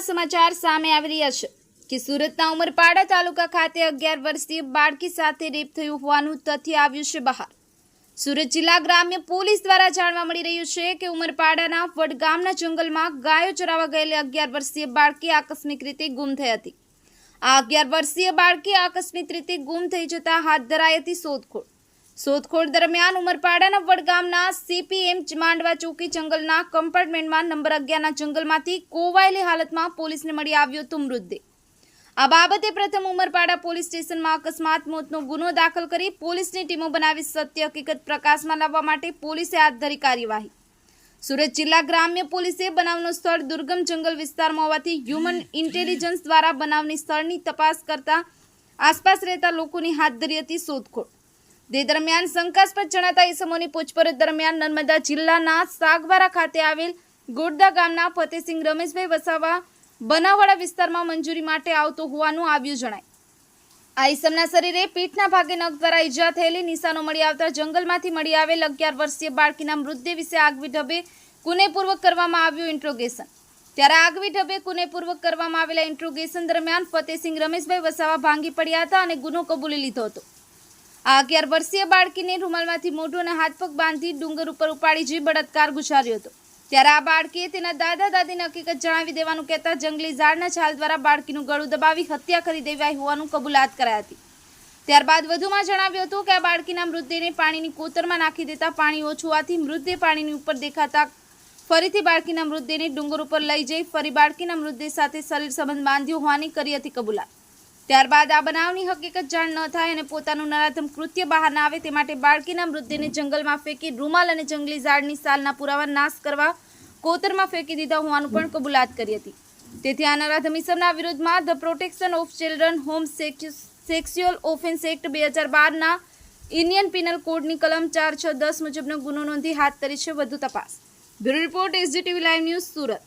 સમાચાર સામે આવી રહ્યા છે કે સુરતના ઉમરપાડા તાલુકા ખાતે અગિયાર વર્ષીય બાળકી સાથે રેપ થયું હોવાનું તથ્ય આવ્યું છે બહાર. સુરત જિલ્લા ગ્રામ્ય પોલીસ દ્વારા જાણવા મળી રહ્યું છે કે ઉમરપાડાના વડગામના જંગલમાં ગાયો ચરાવવા ગયેલી અગિયાર વર્ષીય બાળકી આકસ્મિક રીતે ગુમ થઈ હતી. આ અગિયાર વર્ષીય બાળકી આકસ્મિક રીતે ગુમ થઈ જતા હાથ ધરાઈ હતી શોધખોળ. શોધખોળ દરમિયાન ઉમરપાડાના વડગામના સીપીએમ માંડવા ચોકી જંગલના કમ્પાર્ટમેન્ટમાં નંબર અગિયારના જંગલમાંથી કોવાયેલી હાલતમાં પોલીસને મળી આવ્યો હતો મૃતદેહ. આ બાબતે પ્રથમ ઉમરપાડા પોલીસ સ્ટેશનમાં અકસ્માત મોતનો ગુનો દાખલ કરી પોલીસની ટીમો બનાવી સત્ય હકીકત પ્રકાશમાં લાવવા માટે પોલીસે હાથ ધરી કાર્યવાહી. સુરત જિલ્લા ગ્રામ્ય પોલીસે બનાવનું સ્થળ દુર્ગમ જંગલ વિસ્તારમાં હોવાથી હ્યુમન ઇન્ટેલિજન્સ દ્વારા બનાવની સ્થળની તપાસ કરતા આસપાસ રહેતા લોકોની હાથ ધરી હતી શોધખોળ. તે દરમિયાન શંકાસ્પદ જણાતા ઈસમોની પૂછપરછ દરમિયાન નર્મદા જિલ્લાના સાગવારા ખાતે આવેલ ગોડદા ગામના ફતેસિંહ રમેશભાઈ વસાવા બનાવાડા વિસ્તારમાં મંજૂરી માટે આવતો હોવાનું આવ્યું જણાય. આ ઈસમના શરીરે પીઠના ભાગે નખ દ્વારા ઈજા થયેલી નિશાનો મળી આવતા જંગલમાંથી મળી આવેલ અગિયાર વર્ષીય બાળકીના મૃતદેહ વિશે આગવી ઢબે કુનેપૂર્વક કરવામાં આવ્યું ઇન્ટ્રોગેશન. ત્યારે આગવી ઢબે કુનેપૂર્વક કરવામાં આવેલા ઇન્ટ્રોગેશન દરમિયાન ફતેસિંહ રમેશભાઈ વસાવા ભાંગી પડ્યા હતા અને ગુનો કબૂલી લીધો હતો. આ અગિયાર વર્ષીય બાળકીને રૂમાલમાંથી મોઢું અને હાથ પગ બાંધી ડુંગર ઉપર ઉપાડી જઈ બળાત્કાર ગુજાર્યો હતો. ત્યારે આ બાળકીએ તેના દાદા દાદીને હકીકત જણાવી દેવાનું કહેતા જંગલી ઝાડના છાલ દ્વારા બાળકીનું ગળું દબાવી હત્યા કરી દેવાઈ હોવાનું કબૂલાત કરાઈ હતી. ત્યારબાદ વધુમાં જણાવ્યું હતું કે આ બાળકીના મૃતદેહને પાણીની કોતરમાં નાખી દેતા પાણી ઓછું હોવાથી મૃતદેહ પાણીની ઉપર દેખાતા ફરીથી બાળકીના મૃતદેહને ડુંગર ઉપર લઈ જઈ ફરી બાળકીના મૃતદેહ સાથે શરીર સંબંધ બાંધ્યો હોવાની કરી હતી કબૂલાત. ત્યારબાદ આ બનાવની હકીકત જાણ ન થાય અને પોતાનું નરાધમ કૃત્ય બહાર ના આવે, તે માટે બાળકીના મૃતદેહને જંગલમાં ફેંકી રૂમાલ અને જંગલી ઝાડની સાલના પુરાવા નાશ કરવા કોતરમાં ફેંકી દીધા હોવાનું પણ કબૂલાત કરી હતી. તેથી આ નરાધમ ઇસમના વિરુદ્ધમાં the protection of children home sexual offences act બે હજાર બારના ઇન્ડિયન પિનલ કોડની કલમ ચાર છ દસ મુજબનો ગુનો નોંધી હાથ ધરી છે. વધુ તપાસ. Bureau report SGTV live news Surat.